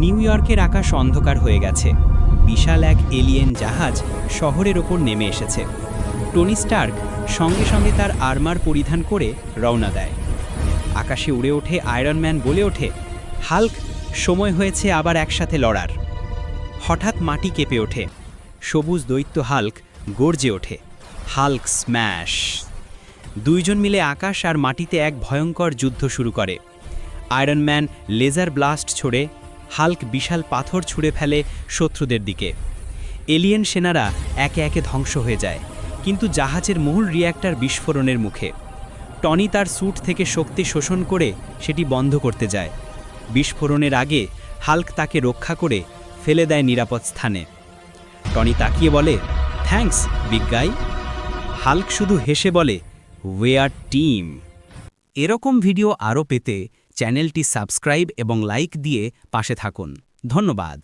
New ইয়র্কের আকাশ অন্ধকার হয়ে গেছে। বিশাল এক এলিয়েন জাহাজ শহরের ওপর নেমে এসেছে। টনি স্টার্ক সঙ্গে সঙ্গে তার আর্মার পরিধান করে রওনা দেয়। আকাশে উড়ে ওঠে আয়রন ম্যান বলে ওঠে, হাল্ক, সময় হয়েছে আবার একসাথে লড়ার। হঠাৎ মাটি কেঁপে ওঠে। সবুজ দৈত্য হাল্ক গর্জে ওঠে, হাল্ক স্ম্যাশ! দুইজন মিলে আকাশ আর মাটিতে এক ভয়ঙ্কর যুদ্ধ শুরু করে। আয়রন ম্যান লেজার ব্লাস্ট ছড়ে হাল্ক বিশাল পাথর ছুঁড়ে ফেলে শত্রুদের দিকে। এলিয়েন সেনারা একে একে ধ্বংস হয়ে যায়, কিন্তু জাহাজের মূল রিয়্যাক্টার বিস্ফোরণের মুখে। টনি তার স্যুট থেকে শক্তি শোষণ করে সেটি বন্ধ করতে যায়। বিস্ফোরণের আগে হাল্ক তাকে রক্ষা করে ফেলে দেয় নিরাপদ স্থানে। টনি তাকিয়ে বলে থ্যাঙ্কস বিজ্ঞাই হাল্ক শুধু হেসে বলে ওয়ে আর টিম এরকম ভিডিও আরও পেতে চ্যানেলটি সাবস্ক্রাইব এবং লাইক দিয়ে পাশে থাকুন। ধন্যবাদ।